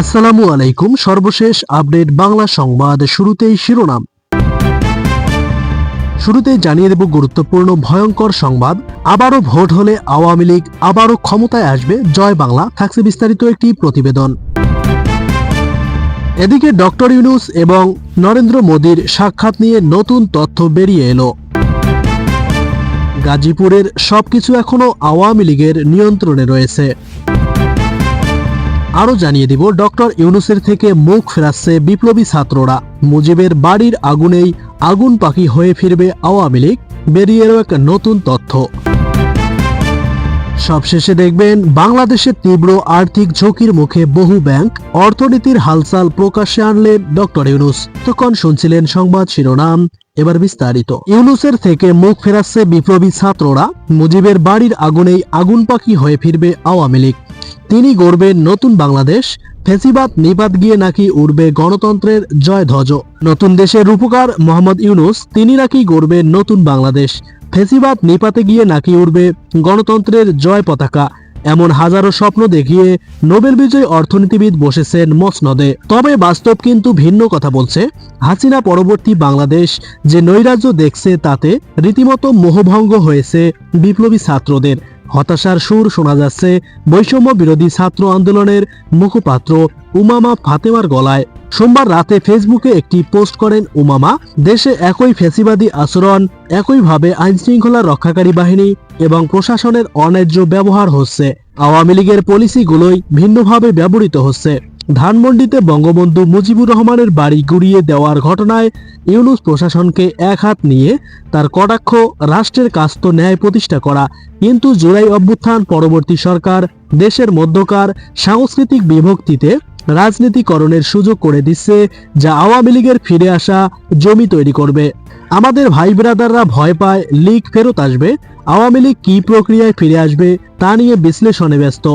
আসসালামু আলাইকুম, সর্বশেষ আপডেট বাংলা সংবাদ শুরুতেই শিরোনাম। শুরুতেই জানিয়ে দেব গুরুত্বপূর্ণ ভয়ঙ্কর সংবাদ। আবারও ভোট হলে আওয়ামী লীগ আবারও ক্ষমতায় আসবে। জয় বাংলা থাকছে বিস্তারিত একটি প্রতিবেদন। এদিকে ডক্টর ইউনুস এবং নরেন্দ্র মোদীর সাক্ষাৎ নিয়ে নতুন তথ্য বেরিয়ে এলো। গাজীপুরের সবকিছু এখনও আওয়ামী লীগের নিয়ন্ত্রণে রয়েছে। আরও জানিয়ে দিব, ডক্টর ইউনুসের থেকে মুখ ফেরাচ্ছে বিপ্লবী ছাত্ররা। মুজিবের বাড়ির আগুনেই আগুন পাখি হয়ে ফিরবে আওয়ামী লীগ। বেরিয়ে এলো এক নতুন তথ্য। সবশেষে দেখবেন বাংলাদেশের তীব্র আর্থিক ঝুঁকির মুখে বহু ব্যাংক অর্থনীতির হালচাল প্রকাশ্যে আনলেন ডক্টর ইউনুস। তখন শুনছিলেন সংবাদ শিরোনাম, এবার বিস্তারিত। ইউনুসের থেকে মুখ ফেরাচ্ছে বিপ্লবী ছাত্ররা। মুজিবের বাড়ির আগুনেই আগুন পাখি হয়ে ফিরবে আওয়ামী লীগ। তিনি গড়বেন নতুন বাংলাদেশ, ফেসিবাদ নিপাত গিয়ে নাকি উড়বে গণতন্ত্রের জয় ধ্বজ নতুন দেশের রূপকার মোহাম্মদ ইউনুস, তিনি নাকি গড়বেন নতুন বাংলাদেশ, ফেসিবাদ নিপাতে গিয়ে নাকি উড়বে গণতন্ত্রের জয় পতাকা এমন হাজারো স্বপ্ন দেখিয়ে নোবেল বিজয়ী অর্থনীতিবিদ বসেছেন মসনদে। তবে বাস্তব কিন্তু ভিন্ন কথা বলছে। হাসিনা পরবর্তী বাংলাদেশ যে নৈরাজ্য দেখছে তাতে রীতিমতো মোহভঙ্গ হয়েছে বিপ্লবী ছাত্রদের। হতাশার সুর শোনা যাচ্ছে। বৈষম্য বিরোধী ছাত্র আন্দোলনের মুখপাত্র উমামা ফাতেমার গলায়। সোমবার রাতে ফেসবুকে একটি পোস্ট করেন উমামা, দেশে একই ফেসিবাদী আচরণ, একইভাবে আইন শৃঙ্খলা রক্ষাকারী বাহিনী এবং প্রশাসনের অন্যায্য ব্যবহার হচ্ছে। আওয়ামী লীগের পলিসিগুলোই ভিন্নভাবে ব্যবহৃত হচ্ছে। ধানমন্ডিতে বঙ্গবন্ধু মুজিবুর রহমানের বাড়ি গুড়িয়ে দেওয়ার ঘটনায় ইউনুস প্রশাসনকে এক হাত নিয়ে তার কটাক্ষ, রাষ্ট্রের কাজ তো ন্যায় প্রতিষ্ঠা করা, কিন্তু জুলাই অভ্যুত্থান পরবর্তী সরকার, দেশের মধ্যকার সাংস্কৃতিক বিভক্তিতে রাজনীতিকরণের সুযোগ করে দিচ্ছে, যা আওয়ামী লীগের ফিরে আসা জমি তৈরি করবে। আমাদের ভাই ব্রাদাররা ভয় পায়, লীগ ফেরত আসবে, আওয়ামী লীগ কি প্রক্রিয়ায় ফিরে আসবে, তা নিয়ে বিশ্লেষণে ব্যস্ত।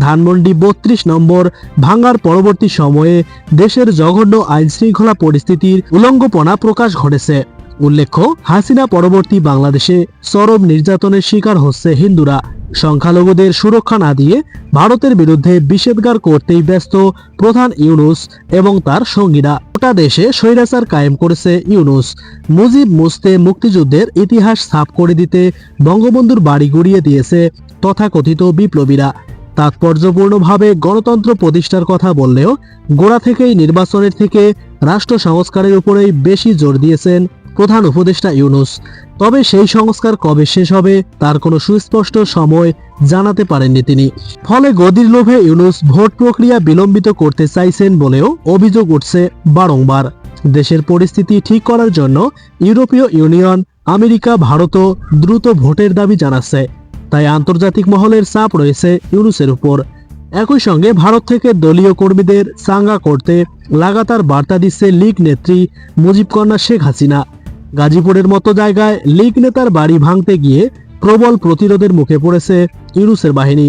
ধানমন্ডি বত্রিশ নম্বর ভাঙ্গার পরবর্তী সময়ে দেশের জঘন্য আইন শৃঙ্খলা পরিস্থিতির উলঙ্গপনা প্রকাশ ঘটেছে। উল্লেখ্য, হাসিনা পরবর্তী বাংলাদেশে চরম নির্যাতনের শিকার হচ্ছে হিন্দুরা। সংখ্যালঘুদের সুরক্ষা না দিয়ে ভারতের বিরুদ্ধে বিষেধগার করতেই ব্যস্ত প্রধান ইউনুস এবং তার সঙ্গীরা। গোটা দেশে স্বৈরাচার কায়েম করেছে ইউনুস। মুজিব মুস্তে মুক্তিযুদ্ধের ইতিহাস ছাপ করে দিতে বঙ্গবন্ধুর বাড়ি গড়িয়ে দিয়েছে তথাকথিত বিপ্লবীরা। তাৎপর্যপূর্ণভাবে গণতন্ত্র প্রতিষ্ঠার কথা বললেও গোড়া থেকেই নির্বাচনের থেকে রাষ্ট্র সংস্কারের উপরেই বেশি জোর দিয়েছেন প্রধান উপদেষ্টা ইউনুস। তবে সেই সংস্কার কবে শেষ হবে তার কোনো সুস্পষ্ট সময় জানাতে পারেননি তিনি। ফলে গদির লোভে ইউনুস ভোট প্রক্রিয়া বিলম্বিত করতে চাইছেন বলেও অভিযোগ উঠছে বারংবার। দেশের পরিস্থিতি ঠিক করার জন্য ইউরোপীয় ইউনিয়ন, আমেরিকা, ভারতও দ্রুত ভোটের দাবি জানাচ্ছে। তাই আন্তর্জাতিক মহলের চাপ রয়েছে ইউনুসের উপর। একই সঙ্গে ভারত থেকে দলীয় কর্মীদের চাঙ্গা করতে লাগাতার বার্তা দিচ্ছে লীগ নেত্রী মুজিব কন্যা শেখ হাসিনা। গাজীপুরের মতো জায়গায় লীগ নেতার বাড়ি ভাঙতে গিয়ে প্রবল প্রতিরোধের মুখে পড়েছে ইউনুসের বাহিনী।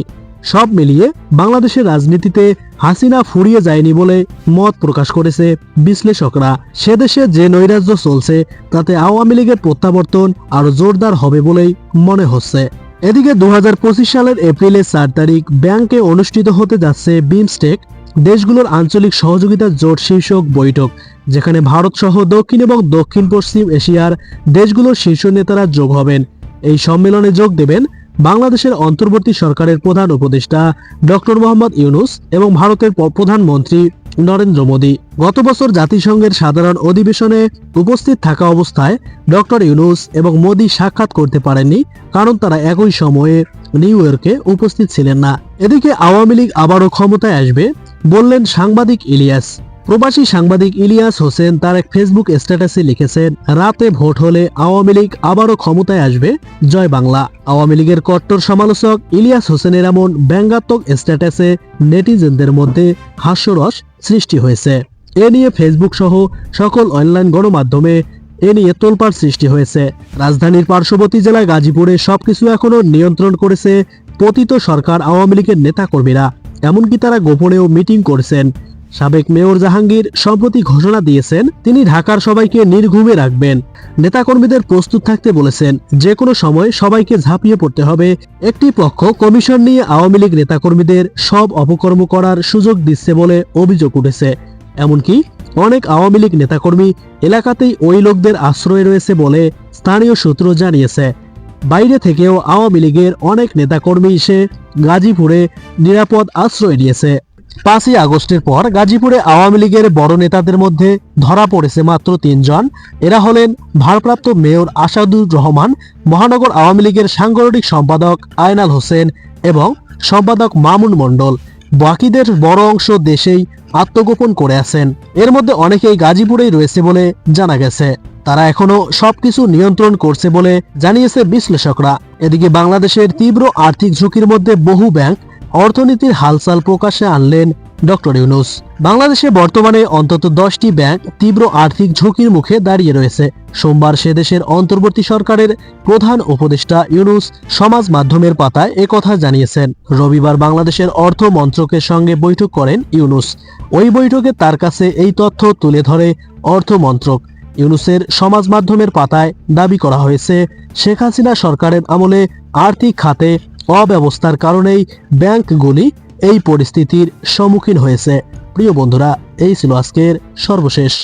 সব মিলিয়ে বাংলাদেশের রাজনীতিতে হাসিনা ফুরিয়ে যায়নি বলে মত প্রকাশ করেছে বিশ্লেষকরা। সে দেশে যে নৈরাজ্য চলছে, তাতে আওয়ামী লীগের প্রত্যাবর্তন আরও জোরদার হবে বলেই মনে হচ্ছে। এদিকে দুহাজার পঁচিশ সালের এপ্রিলের চার তারিখ ব্যাংকে অনুষ্ঠিত হতে যাচ্ছে বিমস্টেক, দেশগুলোর আঞ্চলিক সহযোগিতা জোট শীর্ষক বৈঠক, যেখানে ভারত সহ দক্ষিণ এবং দক্ষিণ পশ্চিম এশিয়ার দেশগুলোর শীর্ষ নেতারা যোগ হবেন। এই সম্মেলনে যোগ দেবেন বাংলাদেশের অন্তর্বর্তী সরকারের প্রধান উপদেষ্টা ডক্টর মোহাম্মদ ইউনুস এবং ভারতের প্রধানমন্ত্রী নরেন্দ্র মোদী। গত বছর জাতিসংঘের সাধারণ অধিবেশনে উপস্থিত থাকা অবস্থায় ডক্টর ইউনুস এবং মোদী সাক্ষাৎ করতে পারেননি, কারণ তারা একই সময়ে নিউ ইয়র্কে উপস্থিত ছিলেন না। এদিকে আওয়ামী লীগ আবারও ক্ষমতায় আসবে, বললেন সাংবাদিক ইলিয়াস। প্রবাসী সাংবাদিক ইলিয়াস হোসেন তার এক ফেসবুক স্ট্যাটাসে লিখেছেন, রাতে ভোট হলে আওয়ামী লীগ আবারও ক্ষমতায় আসবে। জয় বাংলা। আওয়ামী লীগের কট্টর সমালোচক ইলিয়াস হোসেনের এমন ব্যঙ্গাত্মক স্ট্যাটাসে নেটিজেনদের মধ্যে হাস্যরস সৃষ্টি হয়েছে। এ নিয়ে ফেসবুক সহ সকল অনলাইন গণমাধ্যমে এ নিয়ে তোলপাড় সৃষ্টি হয়েছে। রাজধানীর পার্শ্ববর্তী জেলায় গাজীপুরে সবকিছু এখনও নিয়ন্ত্রণ করেছে পতিত সরকার আওয়ামী লীগের নেতাকর্মীরা। এমনকি তারা গোপনেও মিটিং করছেন। সাবেক মেয়র জাহাঙ্গীর সম্প্রতি ঘোষণা দিয়েছেন, তিনি ঢাকার সবাইকে নির্ঘুমে রাখবেন। নেতাকর্মীদের প্রস্তুত থাকতে বলেছেন যে কোনো সময় সবাইকে ঝাঁপিয়ে পড়তে হবে। একটি পক্ষ কমিশন নিয়ে আওয়ামী লীগ নেতাকর্মীদের সব অপকর্ম করার সুযোগ দিচ্ছে বলে অভিযোগ উঠেছে। এমনকি অনেক আওয়ামী লীগ নেতাকর্মী এলাকাতেই ওই লোকদের আশ্রয় রয়েছে বলে স্থানীয় সূত্র জানিয়েছে। বাইরে থেকেও আওয়ামী লীগের অনেক নেতাকর্মী এসে গাজীপুরে নিরাপদ আশ্রয় নিয়েছে। পাঁচই আগস্টের পর গাজীপুরে আওয়ামী লীগের বড় নেতাদের মধ্যে ধরা পড়েছে মাত্র তিনজন। এরা হলেন ভারপ্রাপ্ত মেয়র আসাদুর রহমান, মহানগর আওয়ামী লীগের সাংগঠনিক সম্পাদক আয়নাল হোসেন এবং সম্পাদক মামুন মণ্ডল। বাকিদের বড় অংশ দেশেই আত্মগোপন করে আছেন। এর মধ্যে অনেকেই গাজীপুরেই রয়েছে বলে জানা গেছে। তারা এখনও সবকিছু নিয়ন্ত্রণ করছে বলে জানিয়েছে বিশ্লেষকরা। এদিকে বাংলাদেশের তীব্র আর্থিক ঝুঁকির মধ্যে বহু ব্যাংক অর্থনীতির হালচাল প্রকাশে আনলেন ডক্টর ইউনুস। বাংলাদেশে বর্তমানে অন্তত দশটি ব্যাংক তীব্র আর্থিক ঝুঁকির মুখে দাঁড়িয়ে রয়েছে। সোমবার সে দেশের অন্তর্বর্তী সরকারের প্রধান উপদেষ্টা ইউনুস সমাজ মাধ্যমের পাতায় একথা জানিয়েছেন। রবিবার বাংলাদেশের অর্থ মন্ত্রকের সঙ্গে বৈঠক করেন ইউনুস। ওই বৈঠকে তার কাছে এই তথ্য তুলে ধরে অর্থ মন্ত্রক। ইউনুসের সমাজ মাধ্যমের পাতায় দাবি করা হয়েছে, শেখ হাসিনা সরকারের আমলে আর্থিক খাতে অব্যবস্থার কারণেই ব্যাংকগুলি এই পরিস্থিতির সম্মুখীন হয়েছে। প্রিয় বন্ধুরা এই ছিল আজকের সর্বশেষ।